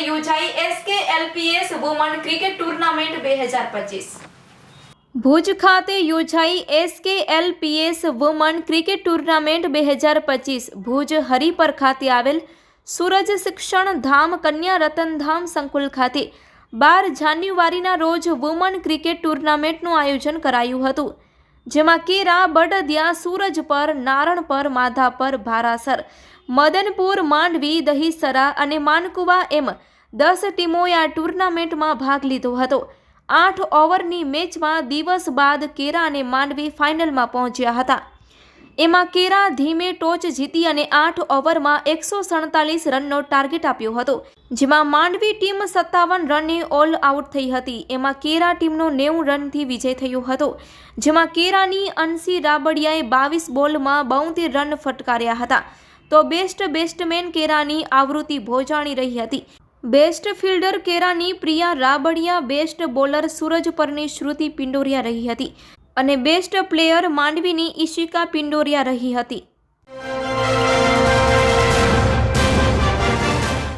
LPS woman cricket tournament બે હજાર પચીસ. ભુજ ખાતે યોજાઈ એસકેએલપીએસ વુમન ક્રિકેટ ટુર્નામેન્ટ બે હજાર પચીસ. ભુજ હરિપર ખાતે આવેલ સૂરજ શિક્ષણ ધામ કન્યા રતનધામ સંકુલ ખાતે બાર જાન્યુઆરીના રોજ વુમન ક્રિકેટ ટુર્નામેન્ટનું આયોજન કરાયું હતું, જેમાં કેરા બડદિયા સૂરજપર નારણપર માધાપર ભારાસર, મદનપુર, માંડવી, દહીસરા અને માનકુવા એમ દસ ટીમોએ આ ટુર્નામેન્ટમાં ભાગ લીધો હતો. આઠ ઓવરની મેચમાં દિવસ બાદ કેરા અને માંડવી ફાઇનલમાં પહોંચ્યા હતા. એમાં કેરા ધીમે ટોચ જીતી અને આઠ ઓવરમાં એકસો સડતાલીસ રનનો ટાર્ગેટ આપ્યો હતો, જેમાં માંડવી ટીમ સત્તાવન રને ઓલ આઉટ થઈ હતી. એમાં કેરા ટીમનો નેવું રનથી વિજય થયો હતો, જેમાં કેરાની અંશી રાબડિયાએ બાવીસ બોલમાં બોતેર રન ફટકાર્યા હતા. તો બેસ્ટ બેસ્ટમેન કેરાની આવૃત્તિ ભોજાણી રહી હતી. બેસ્ટ ફિલ્ડર કેરાની પ્રિયા રાબડિયા, બેસ્ટ બોલર સૂરજ પરની શ્રુતિ પિંડોરિયા રહી હતી. અને બેસ્ટ પ્લેયર માંડવીની ઈશિકા પિંડોરિયા રહી હતી.